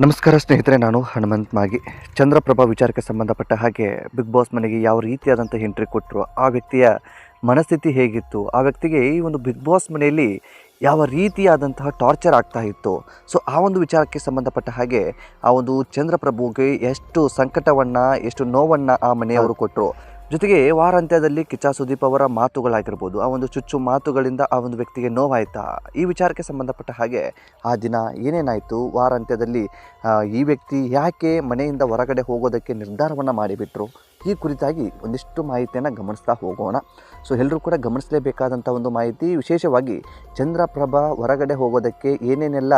ನಮಸ್ಕಾರ ಸ್ನೇಹಿತರೆ, ನಾನು ಹನುಮಂತ್ ಮಾಗಿ. ಚಂದ್ರಪ್ರಭಾ ವಿಚಾರಕ್ಕೆ ಸಂಬಂಧಪಟ್ಟ ಹಾಗೆ ಬಿಗ್ ಬಾಸ್ ಮನೆಗೆ ಯಾವ ರೀತಿಯಾದಂಥ ಎಂಟ್ರಿ ಕೊಟ್ಟರು ಆ ವ್ಯಕ್ತಿಯ ಮನಸ್ಥಿತಿ ಹೇಗಿತ್ತು, ಆ ವ್ಯಕ್ತಿಗೆ ಈ ಒಂದು ಬಿಗ್ ಬಾಸ್ ಮನೆಯಲ್ಲಿ ಯಾವ ರೀತಿಯಾದಂತಹ ಟಾರ್ಚರ್ ಆಗ್ತಾ ಇತ್ತು. ಸೊ ಆ ಒಂದು ವಿಚಾರಕ್ಕೆ ಸಂಬಂಧಪಟ್ಟ ಹಾಗೆ ಆ ಒಂದು ಚಂದ್ರಪ್ರಭುಗೆ ಎಷ್ಟು ಸಂಕಟವನ್ನು, ಎಷ್ಟು ನೋವನ್ನು ಆ ಮನೆಯವರು ಕೊಟ್ಟರು ಜೊತೆಗೆ ವಾರಾಂತ್ಯದಲ್ಲಿ ಕಿಚ್ಚ ಸುದೀಪ್ ಅವರ ಮಾತುಗಳಾಗಿರ್ಬೋದು, ಆ ಒಂದು ಚುಚ್ಚು ಮಾತುಗಳಿಂದ ಆ ಒಂದು ವ್ಯಕ್ತಿಗೆ ನೋವಾಯ್ತಾ? ಈ ವಿಚಾರಕ್ಕೆ ಸಂಬಂಧಪಟ್ಟ ಹಾಗೆ ಆ ದಿನ ಏನೇನಾಯಿತು? ವಾರಾಂತ್ಯದಲ್ಲಿ ಈ ವ್ಯಕ್ತಿ ಯಾಕೆ ಮನೆಯಿಂದ ಹೊರಗಡೆ ಹೋಗೋದಕ್ಕೆ ನಿರ್ಧಾರವನ್ನು ಮಾಡಿಬಿಟ್ರು? ಈ ಕುರಿತಾಗಿ ಒಂದಿಷ್ಟು ಮಾಹಿತಿಯನ್ನು ಗಮನಿಸ್ತಾ ಹೋಗೋಣ. ಸೊ ಎಲ್ಲರೂ ಕೂಡ ಗಮನಿಸಲೇಬೇಕಾದಂಥ ಒಂದು ಮಾಹಿತಿ, ವಿಶೇಷವಾಗಿ ಚಂದ್ರಪ್ರಭಾ ಹೊರಗಡೆ ಹೋಗೋದಕ್ಕೆ ಏನೇನೆಲ್ಲ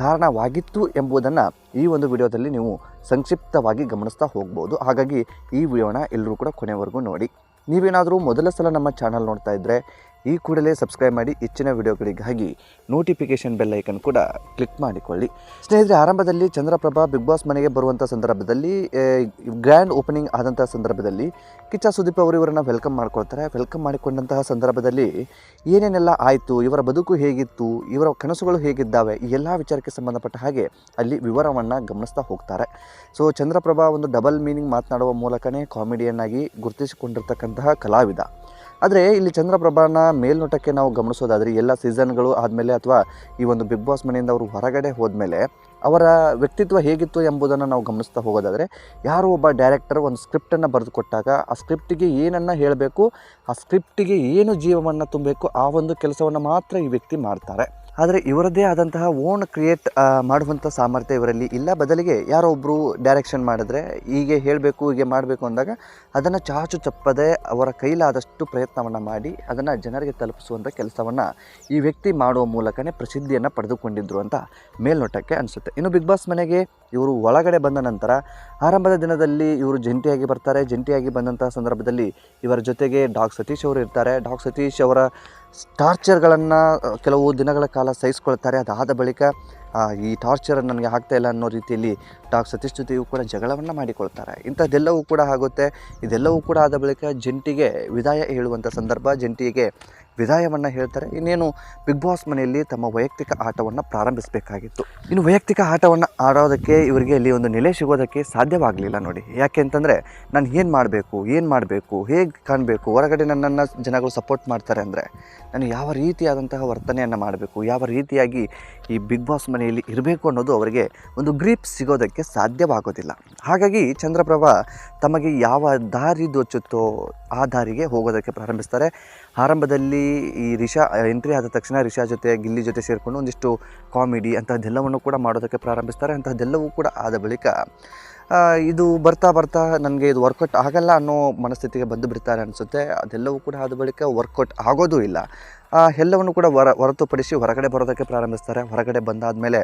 ಕಾರಣವಾಗಿತ್ತು ಎಂಬುದನ್ನು ಈ ಒಂದು ವಿಡಿಯೋದಲ್ಲಿ ನೀವು ಸಂಕ್ಷಿಪ್ತವಾಗಿ ಗಮನಿಸ್ತಾ ಹೋಗ್ಬೋದು. ಹಾಗಾಗಿ ಈ ವಿಡಿಯೋನ ಎಲ್ಲರೂ ಕೂಡ ಕೊನೆವರೆಗೂ ನೋಡಿ. ನೀವೇನಾದರೂ ಮೊದಲ ಸಲ ನಮ್ಮ ಚಾನಲ್ ನೋಡ್ತಾ ಇದ್ದರೆ ಈ ಕೂಡಲೇ ಸಬ್ಸ್ಕ್ರೈಬ್ ಮಾಡಿ ಹೆಚ್ಚಿನ ವಿಡಿಯೋಗಳಿಗಾಗಿ ನೋಟಿಫಿಕೇಷನ್ ಬೆಲ್ ಐಕನ್ ಕೂಡ ಕ್ಲಿಕ್ ಮಾಡಿಕೊಳ್ಳಿ. ಸ್ನೇಹಿತರೆ, ಆರಂಭದಲ್ಲಿ ಚಂದ್ರಪ್ರಭಾ ಬಿಗ್ ಬಾಸ್ ಮನೆಗೆ ಬರುವಂಥ ಸಂದರ್ಭದಲ್ಲಿ ಗ್ರ್ಯಾಂಡ್ ಓಪನಿಂಗ್ ಆದಂಥ ಸಂದರ್ಭದಲ್ಲಿ ಕಿಚ್ಚ ಸುದೀಪ್ ಅವರು ಇವರನ್ನು ವೆಲ್ಕಮ್ ಮಾಡ್ಕೊಳ್ತಾರೆ. ವೆಲ್ಕಮ್ ಮಾಡಿಕೊಂಡಂತಹ ಸಂದರ್ಭದಲ್ಲಿ ಏನೇನೆಲ್ಲ ಆಯಿತು, ಇವರ ಬದುಕು ಹೇಗಿತ್ತು, ಇವರ ಕನಸುಗಳು ಹೇಗಿದ್ದಾವೆ, ಈ ಎಲ್ಲ ವಿಚಾರಕ್ಕೆ ಸಂಬಂಧಪಟ್ಟ ಹಾಗೆ ಅಲ್ಲಿ ವಿವರವನ್ನು ಗಮನಿಸ್ತಾ ಹೋಗ್ತಾರೆ. ಸೊ ಚಂದ್ರಪ್ರಭಾ ಒಂದು ಡಬಲ್ ಮೀನಿಂಗ್ ಮಾತನಾಡುವ ಮೂಲಕನೇ ಕಾಮಿಡಿಯನ್ ಆಗಿ ಗುರುತಿಸಿಕೊಂಡಿರ್ತಕ್ಕಂತಹ ಕಲಾವಿದ. ಆದರೆ ಇಲ್ಲಿ ಚಂದ್ರಪ್ರಭಾನ ಮೇಲ್ನೋಟಕ್ಕೆ ನಾವು ಗಮನಿಸೋದಾದರೆ ಎಲ್ಲ ಸೀಸನ್ಗಳು ಆದಮೇಲೆ ಅಥವಾ ಈ ಒಂದು ಬಿಗ್ ಬಾಸ್ ಮನೆಯಿಂದ ಅವರು ಹೊರಗಡೆ ಹೋದಮೇಲೆ ಅವರ ವ್ಯಕ್ತಿತ್ವ ಹೇಗಿತ್ತು ಎಂಬುದನ್ನು ನಾವು ಗಮನಿಸ್ತಾ ಹೋಗೋದಾದರೆ ಯಾರೋ ಒಬ್ಬ ಡೈರೆಕ್ಟರ್ ಒಂದು ಸ್ಕ್ರಿಪ್ಟನ್ನು ಬರೆದುಕೊಟ್ಟಾಗ ಆ ಸ್ಕ್ರಿಪ್ಟಿಗೆ ಏನನ್ನು ಹೇಳಬೇಕು, ಆ ಸ್ಕ್ರಿಪ್ಟಿಗೆ ಏನು ಜೀವವನ್ನು ತುಂಬಬೇಕು ಆ ಒಂದು ಕೆಲಸವನ್ನು ಮಾತ್ರ ಈ ವ್ಯಕ್ತಿ ಮಾಡ್ತಾರೆ. ಆದರೆ ಇವರದ್ದೇ ಆದಂತಹ ಓನ್ ಕ್ರಿಯೇಟ್ ಮಾಡುವಂಥ ಸಾಮರ್ಥ್ಯ ಇವರಲ್ಲಿ ಇಲ್ಲ. ಬದಲಿಗೆ ಯಾರೋ ಒಬ್ಬರು ಡೈರೆಕ್ಷನ್ ಮಾಡಿದ್ರೆ ಹೀಗೆ ಹೇಳಬೇಕು, ಹೀಗೆ ಮಾಡಬೇಕು ಅಂದಾಗ ಅದನ್ನು ಚಾಚು ತಪ್ಪದೆ ಅವರ ಕೈಲಾದಷ್ಟು ಪ್ರಯತ್ನವನ್ನು ಮಾಡಿ ಅದನ್ನು ಜನರಿಗೆ ತಲುಪಿಸುವಂಥ ಕೆಲಸವನ್ನು ಈ ವ್ಯಕ್ತಿ ಮಾಡುವ ಮೂಲಕನೇ ಪ್ರಸಿದ್ಧಿಯನ್ನು ಪಡೆದುಕೊಂಡಿದ್ರು ಅಂತ ಮೇಲ್ನೋಟಕ್ಕೆ ಅನಿಸುತ್ತೆ. ಇನ್ನು ಬಿಗ್ ಬಾಸ್ ಮನೆಗೆ ಇವರು ಒಳಗಡೆ ಬಂದ ನಂತರ ಆರಂಭದ ದಿನದಲ್ಲಿ ಇವರು ಜಂಟಿಯಾಗಿ ಬರ್ತಾರೆ. ಜಂಟಿಯಾಗಿ ಬಂದಂಥ ಸಂದರ್ಭದಲ್ಲಿ ಇವರ ಜೊತೆಗೆ ಡಾಗ್ ಸತೀಶ್ ಅವರು ಇರ್ತಾರೆ. ಡಾಗ್ ಸತೀಶ್ ಅವರ ಟಾರ್ಚರ್ಗಳನ್ನು ಕೆಲವು ದಿನಗಳ ಕಾಲ ಸಹಿಸ್ಕೊಳ್ತಾರೆ. ಅದಾದ ಬಳಿಕ ಈ ಟಾರ್ಚರ್ ನನಗೆ ಆಗ್ತಾ ಇಲ್ಲ ಅನ್ನೋ ರೀತಿಯಲ್ಲಿ ಡಾಕ್ ಸತೀಶ್ ಜೊತೆಯೂ ಕೂಡ ಜಗಳವನ್ನು ಮಾಡಿಕೊಳ್ತಾರೆ. ಇಂಥದ್ದೆಲ್ಲವೂ ಕೂಡ ಆಗುತ್ತೆ. ಇದೆಲ್ಲವೂ ಕೂಡ ಆದ ಬಳಿಕ ಜಂಟಿಗೆ ವಿದಾಯ ಹೇಳುವಂಥ ಸಂದರ್ಭ, ಜಂಟಿಗೆ ವಿದಾಯವನ್ನು ಹೇಳ್ತಾರೆ. ಇನ್ನೇನು ಬಿಗ್ ಬಾಸ್ ಮನೆಯಲ್ಲಿ ತಮ್ಮ ವೈಯಕ್ತಿಕ ಆಟವನ್ನು ಪ್ರಾರಂಭಿಸಬೇಕಾಗಿತ್ತು. ಇನ್ನು ವೈಯಕ್ತಿಕ ಆಟವನ್ನು ಆಡೋದಕ್ಕೆ ಇವರಿಗೆ ಇಲ್ಲಿ ಒಂದು ನೆಲೆ ಸಿಗೋದಕ್ಕೆ ಸಾಧ್ಯವಾಗಲಿಲ್ಲ ನೋಡಿ. ಯಾಕೆ ಅಂತಂದರೆ ನಾನು ಏನು ಮಾಡಬೇಕು ಏನು ಮಾಡಬೇಕು, ಹೇಗೆ ಕಾಣಬೇಕು, ಹೊರಗಡೆ ನನ್ನನ್ನು ಜನಗಳು ಸಪೋರ್ಟ್ ಮಾಡ್ತಾರೆ ಅಂದರೆ ನಾನು ಯಾವ ರೀತಿಯಾದಂತಹ ವರ್ತನೆಯನ್ನು ಮಾಡಬೇಕು, ಯಾವ ರೀತಿಯಾಗಿ ಈ ಬಿಗ್ ಬಾಸ್ ಮನೆಯಲ್ಲಿ ಇರಬೇಕು ಅನ್ನೋದು ಅವರಿಗೆ ಒಂದು ಗ್ರೀಪ್ ಸಿಗೋದಕ್ಕೆ ಸಾಧ್ಯವಾಗೋದಿಲ್ಲ. ಹಾಗಾಗಿ ಚಂದ್ರಪ್ರಭಾ ತಮಗೆ ಯಾವ ದಾರಿ ದೋಚುತ್ತೋ ಆ ದಾರಿಗೆ ಹೋಗೋದಕ್ಕೆ ಪ್ರಾರಂಭಿಸ್ತಾರೆ. ಆರಂಭದಲ್ಲಿ ಈ ರಿಷಾ ಎಂಟ್ರಿ ಆದ ತಕ್ಷಣ ರಿಷಾ ಜೊತೆ, ಗಿಲ್ಲಿ ಜೊತೆ ಸೇರಿಕೊಂಡು ಒಂದಿಷ್ಟು ಕಾಮಿಡಿ ಅಂತಹದ್ದೆಲ್ಲವನ್ನು ಕೂಡ ಮಾಡೋದಕ್ಕೆ ಪ್ರಾರಂಭಿಸ್ತಾರೆ. ಅಂತಹದ್ದೆಲ್ಲವೂ ಕೂಡ ಆದ ಬಳಿಕ ಇದು ಬರ್ತಾ ಬರ್ತಾ ನನಗೆ ಇದು ವರ್ಕೌಟ್ ಆಗಲ್ಲ ಅನ್ನೋ ಮನಸ್ಥಿತಿಗೆ ಬಂದು ಬಿಡ್ತಾರೆ ಅನಿಸುತ್ತೆ. ಅದೆಲ್ಲವೂ ಕೂಡ ಆದ ಬಳಿಕ ವರ್ಕೌಟ್ ಆಗೋದೂ ಇಲ್ಲ. ಎಲ್ಲವನ್ನು ಕೂಡ ಹೊರ ಹೊರತುಪಡಿಸಿ ಹೊರಗಡೆ ಬರೋದಕ್ಕೆ ಪ್ರಾರಂಭಿಸ್ತಾರೆ. ಹೊರಗಡೆ ಬಂದಾದ ಮೇಲೆ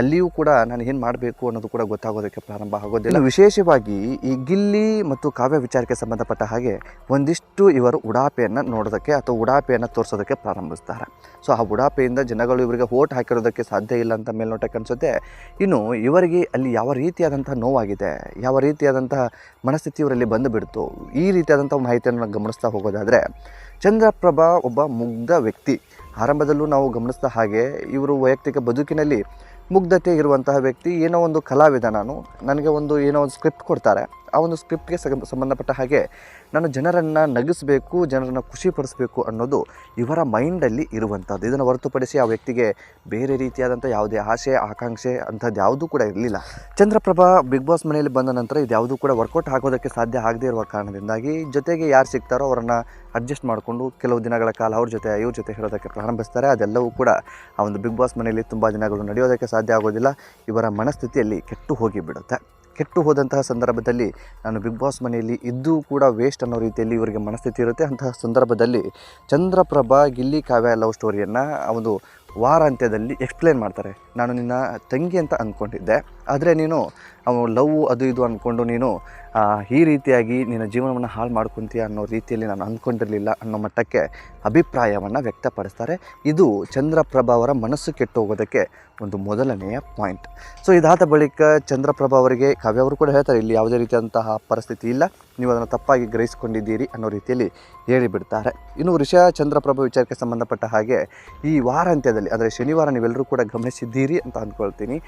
ಅಲ್ಲಿಯೂ ಕೂಡ ನಾನು ಏನು ಮಾಡಬೇಕು ಅನ್ನೋದು ಕೂಡ ಗೊತ್ತಾಗೋದಕ್ಕೆ ಪ್ರಾರಂಭ ಆಗೋದಿಲ್ಲ. ವಿಶೇಷವಾಗಿ ಈ ಗಿಲ್ಲಿ ಮತ್ತು ಕಾವ್ಯ ವಿಚಾರಕ್ಕೆ ಸಂಬಂಧಪಟ್ಟ ಹಾಗೆ ಒಂದಿಷ್ಟು ಇವರು ಉಡಾಪೆಯನ್ನು ನೋಡೋದಕ್ಕೆ ಅಥವಾ ಉಡಾಪೆಯನ್ನು ತೋರಿಸೋದಕ್ಕೆ ಪ್ರಾರಂಭಿಸ್ತಾರೆ. ಸೊ ಆ ಉಡಾಪೆಯಿಂದ ಜನಗಳು ಇವರಿಗೆ ಓಟ್ ಹಾಕಿರೋದಕ್ಕೆ ಸಾಧ್ಯ ಇಲ್ಲ ಅಂತ ಮೇಲ್ನೋಟಕ್ಕೆ ಅನಿಸುತ್ತೆ. ಇನ್ನು ಇವರಿಗೆ ಅಲ್ಲಿ ಯಾವ ರೀತಿಯಾದಂಥ ನೋವಾಗಿದೆ ಯಾವ ರೀತಿಯಾದಂತಹ ಮನಸ್ಥಿತಿ ಇವರಲ್ಲಿ ಬಂದುಬಿಡ್ತು ಈ ರೀತಿಯಾದಂಥ ಮಾಹಿತಿಯನ್ನು ಗಮನಿಸ್ತಾ ಹೋಗೋದಾದರೆ ಚಂದ್ರಪ್ರಭಾ ಒಬ್ಬ ಮುಗ್ಧ ವ್ಯಕ್ತಿ. ಆರಂಭದಲ್ಲೂ ನಾವು ಗಮನಿಸಿದ ಹಾಗೆ ಇವರು ವೈಯಕ್ತಿಕ ಬದುಕಿನಲ್ಲಿ ಮುಗ್ಧತೆ ಇರುವಂತಹ ವ್ಯಕ್ತಿ, ಏನೋ ಒಂದು ಕಲಾವಿದ ನಾನು. ನನಗೆ ಒಂದು ಏನೋ ಒಂದು ಸ್ಕ್ರಿಪ್ಟ್ ಕೊಡ್ತಾರೆ. ಆ ಒಂದು ಸ್ಕ್ರಿಪ್ಟ್ಗೆ ಸಂಬಂಧಪಟ್ಟ ಹಾಗೆ ನಾನು ಜನರನ್ನು ನಗಿಸಬೇಕು, ಜನರನ್ನು ಖುಷಿಪಡಿಸಬೇಕು ಅನ್ನೋದು ಇವರ ಮೈಂಡಲ್ಲಿ ಇರುವಂಥದ್ದು ಇದನ್ನು ಹೊರತುಪಡಿಸಿ ಆ ವ್ಯಕ್ತಿಗೆ ಬೇರೆ ರೀತಿಯಾದಂಥ ಯಾವುದೇ ಆಸೆ, ಆಕಾಂಕ್ಷೆ ಅಂಥದ್ದು ಯಾವುದೂ ಕೂಡ ಇರಲಿಲ್ಲ. ಚಂದ್ರಪ್ರಭಾ ಬಿಗ್ ಬಾಸ್ ಮನೆಯಲ್ಲಿ ಬಂದ ನಂತರ ಇದು ಯಾವುದೂ ಕೂಡ ವರ್ಕೌಟ್ ಆಗೋದಕ್ಕೆ ಸಾಧ್ಯ ಆಗದೇ ಇರುವ ಕಾರಣದಿಂದಾಗಿ ಜೊತೆಗೆ ಯಾರು ಸಿಗ್ತಾರೋ ಅವರನ್ನು ಅಡ್ಜಸ್ಟ್ ಮಾಡಿಕೊಂಡು ಕೆಲವು ದಿನಗಳ ಕಾಲ ಅವ್ರ ಜೊತೆ, ಇವ್ರ ಜೊತೆ ಹೇಳೋದಕ್ಕೆ ಪ್ರಾರಂಭಿಸ್ತಾರೆ. ಅದೆಲ್ಲವೂ ಕೂಡ ಆ ಒಂದು ಬಿಗ್ ಬಾಸ್ ಮನೆಯಲ್ಲಿ ತುಂಬ ದಿನಗಳು ನಡೆಯೋದಕ್ಕೆ ಸಾಧ್ಯ ಆಗೋದಿಲ್ಲ. ಇವರ ಮನಸ್ಥಿತಿಯಲ್ಲಿ ಕೆಟ್ಟು ಹೋಗಿಬಿಡುತ್ತೆ. ಕೆಟ್ಟು ಹೋದಂತಹ ಸಂದರ್ಭದಲ್ಲಿ ನಾನು ಬಿಗ್ ಬಾಸ್ ಮನೆಯಲ್ಲಿ ಇದ್ದೂ ಕೂಡ ವೇಸ್ಟ್ ಅನ್ನೋ ರೀತಿಯಲ್ಲಿ ಇವರಿಗೆ ಮನಸ್ಥಿತಿ ಇರುತ್ತೆ. ಅಂತಹ ಸಂದರ್ಭದಲ್ಲಿ ಚಂದ್ರಪ್ರಭಾ, ಗಿಲ್ಲಿ, ಕಾವ್ಯ ಲವ್ ಸ್ಟೋರಿಯನ್ನು ಒಂದು ವಾರಾಂತ್ಯದಲ್ಲಿ ಎಕ್ಸ್ಪ್ಲೇನ್ ಮಾಡ್ತಾರೆ. ನಾನು ನಿನ್ನ ತಂಗಿ ಅಂತ ಅಂದ್ಕೊಂಡಿದ್ದೆ. ಆದರೆ ನೀನು ಲವ್ ಅದು ಇದು ಅಂದ್ಕೊಂಡು ನೀನು ಈ ರೀತಿಯಾಗಿ ನಿನ್ನ ಜೀವನವನ್ನು ಹಾಳು ಮಾಡ್ಕೊತೀಯ ಅನ್ನೋ ರೀತಿಯಲ್ಲಿ ನಾನು ಅಂದ್ಕೊಂಡಿರಲಿಲ್ಲ ಅನ್ನೋ ಮಟ್ಟಕ್ಕೆ ಅಭಿಪ್ರಾಯವನ್ನು ವ್ಯಕ್ತಪಡಿಸ್ತಾರೆ. ಇದು ಚಂದ್ರಪ್ರಭಾ ಅವರ ಮನಸ್ಸು ಕೆಟ್ಟು ಹೋಗೋದಕ್ಕೆ ಒಂದು ಮೊದಲನೆಯ ಪಾಯಿಂಟ್. ಸೊ, ಇದಾದ ಬಳಿಕ ಚಂದ್ರಪ್ರಭಾ ಅವರಿಗೆ ಕಾವ್ಯ ಅವರು ಕೂಡ ಹೇಳ್ತಾರೆ, ಇಲ್ಲಿ ಯಾವುದೇ ರೀತಿಯಾದಂತಹ ಪರಿಸ್ಥಿತಿ ಇಲ್ಲ, ನೀವು ಅದನ್ನು ತಪ್ಪಾಗಿ ಗ್ರಹಿಸಿಕೊಂಡಿದ್ದೀರಿ ಅನ್ನೋ ರೀತಿಯಲ್ಲಿ ಹೇಳಿಬಿಡ್ತಾರೆ. ಇನ್ನು ವೃಷ ಚಂದ್ರಪ್ರಭಾ ವಿಚಾರಕ್ಕೆ ಸಂಬಂಧಪಟ್ಟ ಹಾಗೆ ಈ ವಾರಾಂತ್ಯದಲ್ಲಿ, ಅಂದರೆ ಶನಿವಾರ ನೀವೆಲ್ಲರೂ ಕೂಡ ಗಮನಿಸಿದ್ದೀರಿ ಅಂತ ಅಂದ್ಕೊಳ್ತೀನಿ.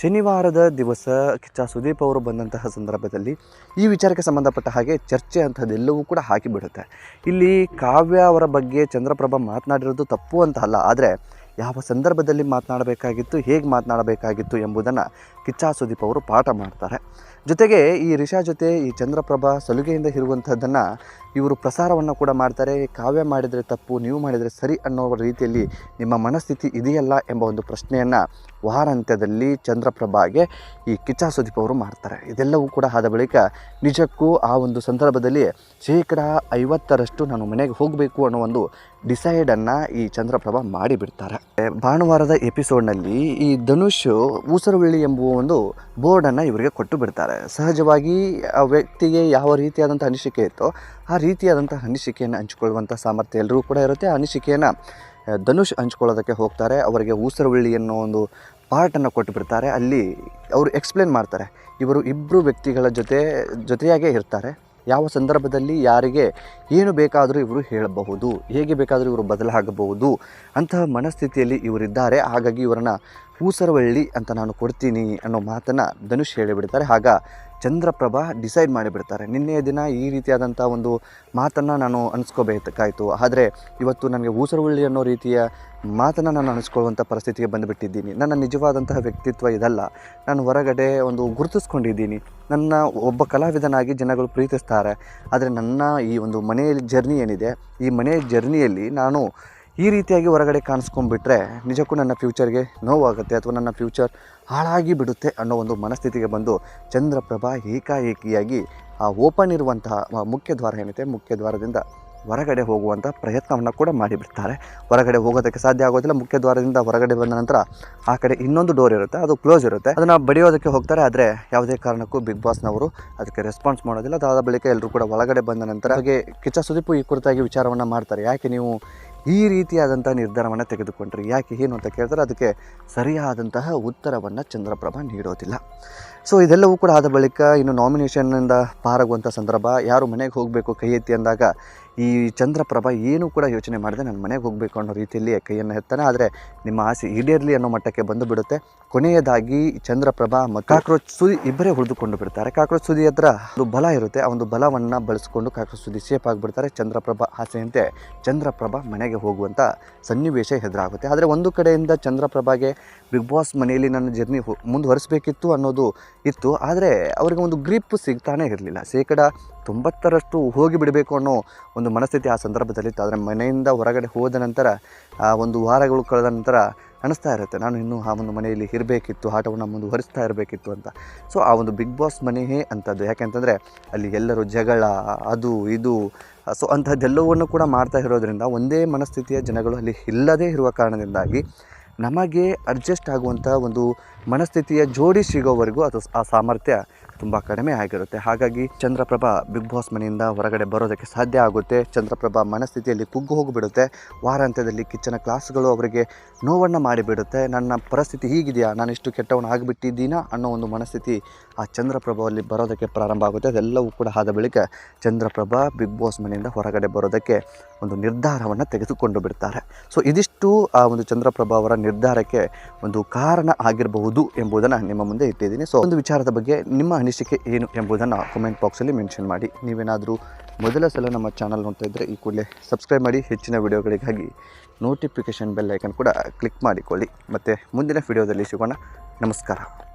ಶನಿವಾರದ ದಿವಸ ಕಿಚ್ಚ ಸುದೀಪ್ ಅವರು ಬಂದಂತಹ ಸಂದರ್ಭದಲ್ಲಿ ಈ ವಿಚಾರಕ್ಕೆ ಸಂಬಂಧಪಟ್ಟ ಹಾಗೆ ಚರ್ಚೆ ಅಂತಹದ್ದೆಲ್ಲವೂ ಕೂಡ ಹಾಕಿಬಿಡುತ್ತೆ. ಇಲ್ಲಿ ಕಾವ್ಯ ಅವರ ಬಗ್ಗೆ ಚಂದ್ರಪ್ರಭಾ ಮಾತನಾಡಿರೋದು ತಪ್ಪು ಅಂತ ಅಲ್ಲ, ಆದರೆ ಯಾವ ಸಂದರ್ಭದಲ್ಲಿ ಮಾತನಾಡಬೇಕಾಗಿತ್ತು, ಹೇಗೆ ಮಾತನಾಡಬೇಕಾಗಿತ್ತು ಎಂಬುದನ್ನು ಕಿಚ್ಚ ಸುದೀಪ್ ಅವರು ಪಾಠ ಮಾಡ್ತಾರೆ. ಜೊತೆಗೆ ಈ ರಿಷಾ ಜೊತೆ ಈ ಚಂದ್ರಪ್ರಭಾ ಸಲುಗೆಯಿಂದ ಇರುವಂಥದ್ದನ್ನು ಇವರು ಪ್ರಸಾರವನ್ನು ಕೂಡ ಮಾಡ್ತಾರೆ, ಕಾವ್ಯ ಮಾಡಿದರೆ ತಪ್ಪು, ನೀವು ಮಾಡಿದರೆ ಸರಿ ಅನ್ನೋ ರೀತಿಯಲ್ಲಿ ನಿಮ್ಮ ಮನಸ್ಥಿತಿ ಇದೆಯಲ್ಲ ಎಂಬ ಒಂದು ಪ್ರಶ್ನೆಯನ್ನು ವಾರಾಂತ್ಯದಲ್ಲಿ ಚಂದ್ರಪ್ರಭಾಗೆ ಈ ಕಿಚ್ಚ ಸುದೀಪ್ ಅವರು ಮಾಡ್ತಾರೆ. ಇದೆಲ್ಲವೂ ಕೂಡ ಆದ ಬಳಿಕ ನಿಜಕ್ಕೂ ಆ ಒಂದು ಸಂದರ್ಭದಲ್ಲಿ ಶೇಕಡ ಐವತ್ತರಷ್ಟು ನಾನು ಮನೆಗೆ ಹೋಗಬೇಕು ಅನ್ನೋ ಒಂದು ಡಿಸೈಡನ್ನು ಈ ಚಂದ್ರಪ್ರಭಾ ಮಾಡಿಬಿಡ್ತಾರೆ. ಭಾನುವಾರದ ಎಪಿಸೋಡ್ನಲ್ಲಿ ಈ ಧನುಷ್ ಊಸರವಳ್ಳಿ ಎಂಬುವ ಒಂದು ಬೋರ್ಡನ್ನು ಇವರಿಗೆ ಕೊಟ್ಟು ಬಿಡ್ತಾರೆ. ಸಹಜವಾಗಿ ಆ ವ್ಯಕ್ತಿಗೆ ಯಾವ ರೀತಿಯಾದಂಥ ಅನಿಸಿಕೆ ಇತ್ತೋ ಆ ರೀತಿಯಾದಂಥ ಅನಿಸಿಕೆಯನ್ನು ಹಂಚಿಕೊಳ್ಳುವಂಥ ಸಾಮರ್ಥ್ಯ ಎಲ್ಲರೂ ಕೂಡ ಇರುತ್ತೆ. ಆ ಅನಿಸಿಕೆಯನ್ನು ಧನುಷ್ ಹಂಚ್ಕೊಳ್ಳೋದಕ್ಕೆ ಹೋಗ್ತಾರೆ. ಅವರಿಗೆ ಊಸರವಳ್ಳಿ ಅನ್ನೋ ಒಂದು ಪಾರ್ಟನ್ನು ಕೊಟ್ಟು ಬಿಡ್ತಾರೆ. ಅಲ್ಲಿ ಅವರು ಎಕ್ಸ್ಪ್ಲೇನ್ ಮಾಡ್ತಾರೆ. ಇವರು ಇಬ್ಬರು ವ್ಯಕ್ತಿಗಳ ಜೊತೆ, ಜೊತೆಯಾಗೇ ಇರ್ತಾರೆ. ಯಾವ ಸಂದರ್ಭದಲ್ಲಿ ಯಾರಿಗೆ ಏನು ಬೇಕಾದರೂ ಇವರು ಹೇಳಬಹುದು, ಹೇಗೆ ಬೇಕಾದರೂ ಇವರು ಬದಲಾಗಬಹುದು ಅಂತಹ ಮನಸ್ಥಿತಿಯಲ್ಲಿ ಇವರಿದ್ದಾರೆ. ಹಾಗಾಗಿ ಇವರನ್ನು ಊಸರವಳ್ಳಿ ಅಂತ ನಾನು ಕೊಡ್ತೀನಿ ಅನ್ನೋ ಮಾತನ್ನು ಧನುಷ್ ಹೇಳಿಬಿಡ್ತಾರೆ. ಆಗ ಚಂದ್ರಪ್ರಭಾ ಡಿಸೈಡ್ ಮಾಡಿಬಿಡ್ತಾರೆ. ನಿನ್ನೆಯ ದಿನ ಈ ರೀತಿಯಾದಂಥ ಒಂದು ಮಾತನ್ನು ನಾನು ಅನಿಸ್ಕೋಬೇಕಾಯಿತು. ಆದರೆ ಇವತ್ತು ನನಗೆ ಊಸರುಳ್ಳಿ ಅನ್ನೋ ರೀತಿಯ ಮಾತನ್ನು ನಾನು ಅನಿಸ್ಕೊಳ್ಳುವಂಥ ಪರಿಸ್ಥಿತಿಗೆ ಬಂದುಬಿಟ್ಟಿದ್ದೀನಿ. ನನ್ನ ನಿಜವಾದಂತಹ ವ್ಯಕ್ತಿತ್ವ ಇದಲ್ಲ. ನಾನು ಹೊರಗಡೆ ಒಂದು ಗುರುತಿಸ್ಕೊಂಡಿದ್ದೀನಿ. ನನ್ನ ಒಬ್ಬ ಕಲಾವಿದನಾಗಿ ಜನಗಳು ಪ್ರೀತಿಸ್ತಾರೆ. ಆದರೆ ನನ್ನ ಈ ಒಂದು ಮನೆಯ ಜರ್ನಿ ಏನಿದೆ, ಈ ಮನೆಯ ಜರ್ನಿಯಲ್ಲಿ ನಾನು ಈ ರೀತಿಯಾಗಿ ಹೊರಗಡೆ ಕಾಣಿಸ್ಕೊಂಡ್ಬಿಟ್ರೆ ನಿಜಕ್ಕೂ ನನ್ನ ಫ್ಯೂಚರ್ಗೆ ನೋವಾಗುತ್ತೆ ಅಥವಾ ನನ್ನ ಫ್ಯೂಚರ್ ಹಾಳಾಗಿ ಬಿಡುತ್ತೆ ಅನ್ನೋ ಒಂದು ಮನಸ್ಥಿತಿಗೆ ಬಂದು ಚಂದ್ರಪ್ರಭಾ ಏಕಾಏಕಿಯಾಗಿ ಆ ಓಪನ್ ಇರುವಂತಹ ಮುಖ್ಯ ದ್ವಾರ ಏನಿದೆ, ಮುಖ್ಯ ದ್ವಾರದಿಂದ ಹೊರಗಡೆ ಹೋಗುವಂಥ ಪ್ರಯತ್ನವನ್ನು ಕೂಡ ಮಾಡಿಬಿಡ್ತಾರೆ. ಹೊರಗಡೆ ಹೋಗೋದಕ್ಕೆ ಸಾಧ್ಯ ಆಗೋದಿಲ್ಲ, ಮುಖ್ಯ ದ್ವಾರದಿಂದ ಹೊರಗಡೆ ಬಂದ ನಂತರ ಆ ಕಡೆ ಇನ್ನೊಂದು ಡೋರ್ ಇರುತ್ತೆ, ಅದು ಕ್ಲೋಸ್ ಇರುತ್ತೆ. ಅದನ್ನು ಬಡಿಯೋದಕ್ಕೆ ಹೋಗ್ತಾರೆ, ಆದರೆ ಯಾವುದೇ ಕಾರಣಕ್ಕೂ ಬಿಗ್ ಬಾಸ್ನವರು ಅದಕ್ಕೆ ರೆಸ್ಪಾನ್ಸ್ ಮಾಡೋದಿಲ್ಲ. ಅದಾದ ಬಳಿಕ ಎಲ್ಲರೂ ಕೂಡ ಒಳಗಡೆ ಬಂದ ನಂತರ ಹಾಗೆ ಕಿಚ್ಚ ಸುದೀಪು ಈ ಕುರಿತಾಗಿ ವಿಚಾರವನ್ನು ಮಾಡ್ತಾರೆ. ಯಾಕೆ ನೀವು ಈ ರೀತಿಯಾದಂಥ ನಿರ್ಧಾರವನ್ನು ತೆಗೆದುಕೊಂಡ್ರಿ. ಯಾಕೆ ಏನು ಅಂತ ಕೇಳಿದ್ರೆ ಅದಕ್ಕೆ ಸರಿಯಾದಂತಹ ಉತ್ತರವನ್ನು ಚಂದ್ರಪ್ರಭ ನೀಡೋದಿಲ್ಲ. ಸೊ ಇದೆಲ್ಲವೂ ಕೂಡ ಆದ ಬಳಿಕ ಇನ್ನು ನಾಮಿನೇಷನ್ನಿಂದ ಪಾರಾಗುವಂಥ ಸಂದರ್ಭ, ಯಾರು ಮನೆಗೆ ಹೋಗಬೇಕು ಕೈ ಎತ್ತಿ ಅಂದಾಗ ಈ ಚಂದ್ರಪ್ರಭ ಏನೂ ಕೂಡ ಯೋಚನೆ ಮಾಡದೆ ನನ್ನ ಮನೆಗೆ ಹೋಗಬೇಕು ಅನ್ನೋ ರೀತಿಯಲ್ಲಿ ಕೈಯನ್ನು ಎತ್ತಾನೆ. ಆದರೆ ನಿಮ್ಮ ಆಸೆ ಈಡೇರಲಿ ಅನ್ನೋ ಮಟ್ಟಕ್ಕೆ ಬಂದು ಬಿಡುತ್ತೆ ಕೊನೆಯದಾಗಿ ಚಂದ್ರಪ್ರಭಾ ಮತ್ತು ಕಾಕ್ರೋಚ್ ಸುದಿ ಇಬ್ಬರೇ ಉಳಿದುಕೊಂಡು ಬಿಡ್ತಾರೆ. ಕಾಕ್ರೋಚ್ ಸುದಿ ಹತ್ರ ಒಂದು ಬಲ ಇರುತ್ತೆ. ಆ ಒಂದು ಬಲವನ್ನು ಬಳಸಿಕೊಂಡು ಕಾಕ್ರೋಚ್ ಸುದಿ ಸೇಫ್ ಆಗಿಬಿಡ್ತಾರೆ ಚಂದ್ರಪ್ರಭಾ ಆಸೆಯಂತೆ. ಚಂದ್ರಪ್ರಭಾ ಮನೆಗೆ ಹೋಗುವಂಥ ಸನ್ನಿವೇಶ ಎದುರಾಗುತ್ತೆ. ಆದರೆ ಒಂದು ಕಡೆಯಿಂದ ಚಂದ್ರಪ್ರಭಾಗೆ ಬಿಗ್ ಬಾಸ್ ಮನೆಯಲ್ಲಿ ನನ್ನ ಜರ್ನಿ ಮುಂದುವರಿಸಬೇಕಿತ್ತು ಅನ್ನೋದು ಇತ್ತು. ಆದರೆ ಅವರಿಗೆ ಒಂದು ಗ್ರಿಪ್ ಸಿಗ್ತಾನೆ ಇರಲಿಲ್ಲ. ಶೇಕಡ ತೊಂಬತ್ತರಷ್ಟು ಹೋಗಿ ಬಿಡಬೇಕು ಅನ್ನೋ ಒಂದು ಮನಸ್ಥಿತಿ ಆ ಸಂದರ್ಭದಲ್ಲಿತ್ತು. ಆದರೆ ಮನೆಯಿಂದ ಹೊರಗಡೆ ಹೋದ ನಂತರ, ಆ ಒಂದು ವಾರಗಳು ಕಳೆದ ನಂತರ ಅನಿಸ್ತಾ ಇರುತ್ತೆ. ನಾನು ಇನ್ನೂ ಆ ಒಂದು ಮನೆಯಲ್ಲಿ ಇರಬೇಕಿತ್ತು, ಆಟವನ್ನು ಮುಂದುವರಿಸ್ತಾ ಇರಬೇಕಿತ್ತು ಅಂತ. ಸೊ ಆ ಒಂದು ಬಿಗ್ ಬಾಸ್ ಮನೆಯೇ ಅಂಥದ್ದು. ಯಾಕೆಂತಂದರೆ ಅಲ್ಲಿ ಎಲ್ಲರೂ ಜಗಳ, ಅದು ಇದು, ಸೊ ಅಂಥದ್ದೆಲ್ಲವನ್ನು ಕೂಡ ಮಾಡ್ತಾ ಇರೋದ್ರಿಂದ ಒಂದೇ ಮನಸ್ಥಿತಿಯ ಜನಗಳು ಅಲ್ಲಿ ಇಲ್ಲದೇ ಇರುವ ಕಾರಣದಿಂದಾಗಿ ನಮಗೆ ಅಡ್ಜಸ್ಟ್ ಆಗುವಂಥ ಒಂದು ಮನಸ್ಥಿತಿಯ ಜೋಡಿ ಸಿಗೋವರೆಗೂ ಅದು ಆ ಸಾಮರ್ಥ್ಯ ತುಂಬ ಕಡಿಮೆ ಆಗಿರುತ್ತೆ. ಹಾಗಾಗಿ ಚಂದ್ರಪ್ರಭಾ ಬಿಗ್ ಬಾಸ್ ಮನೆಯಿಂದ ಹೊರಗಡೆ ಬರೋದಕ್ಕೆ ಸಾಧ್ಯ ಆಗುತ್ತೆ. ಚಂದ್ರಪ್ರಭಾ ಮನಸ್ಥಿತಿಯಲ್ಲಿ ಕುಗ್ಗು ಹೋಗಿಬಿಡುತ್ತೆ. ವಾರಾಂತ್ಯದಲ್ಲಿ ಕಿಚ್ಚನ ಕ್ಲಾಸ್ಗಳು ಅವರಿಗೆ ನೋವನ್ನು ಮಾಡಿಬಿಡುತ್ತೆ. ನನ್ನ ಪರಿಸ್ಥಿತಿ ಹೀಗಿದೆಯಾ? ನಾನು ಇಷ್ಟು ಕೆಟ್ಟವನು ಆಗಿಬಿಟ್ಟಿದ್ದೀನಾ? ಅನ್ನೋ ಒಂದು ಮನಸ್ಥಿತಿ ಆ ಚಂದ್ರಪ್ರಭಾವಲ್ಲಿ ಬರೋದಕ್ಕೆ ಪ್ರಾರಂಭ ಆಗುತ್ತೆ. ಅದೆಲ್ಲವೂ ಕೂಡ ಆದ ಬಳಿಕ ಚಂದ್ರಪ್ರಭಾ ಬಿಗ್ ಬಾಸ್ ಮನೆಯಿಂದ ಹೊರಗಡೆ ಬರೋದಕ್ಕೆ ಒಂದು ನಿರ್ಧಾರವನ್ನು ತೆಗೆದುಕೊಂಡು ಬಿಡ್ತಾರೆ. ಸೊ, ಇದಿಷ್ಟು ಆ ಒಂದು ಚಂದ್ರಪ್ರಭಾ ಅವರ ನಿರ್ಧಾರಕ್ಕೆ ಒಂದು ಕಾರಣ ಆಗಿರಬಹುದು ಎಂಬುದನ್ನು ನಿಮ್ಮ ಮುಂದೆ ಇಟ್ಟಿದ್ದೀನಿ. ಸೊ ಒಂದು ವಿಚಾರದ ಬಗ್ಗೆ ನಿಮ್ಮ ಅನಿಸಿಕೆ ಏನು ಎಂಬುದನ್ನು ಕಮೆಂಟ್ ಬಾಕ್ಸಲ್ಲಿ ಮೆನ್ಷನ್ ಮಾಡಿ. ನೀವೇನಾದರೂ ಮೊದಲ ಸಲ ನಮ್ಮ ಚಾನಲ್ ನೋಡ್ತಾ ಇದ್ದರೆ ಈ ಕೂಡಲೇ ಸಬ್ಸ್ಕ್ರೈಬ್ ಮಾಡಿ. ಹೆಚ್ಚಿನ ವಿಡಿಯೋಗಳಿಗಾಗಿ ನೋಟಿಫಿಕೇಷನ್ ಬೆಲ್ ಐಕನ್ ಕೂಡ ಕ್ಲಿಕ್ ಮಾಡಿಕೊಳ್ಳಿ. ಮತ್ತು ಮುಂದಿನ ವಿಡಿಯೋದಲ್ಲಿ ಸಿಗೋಣ. ನಮಸ್ಕಾರ.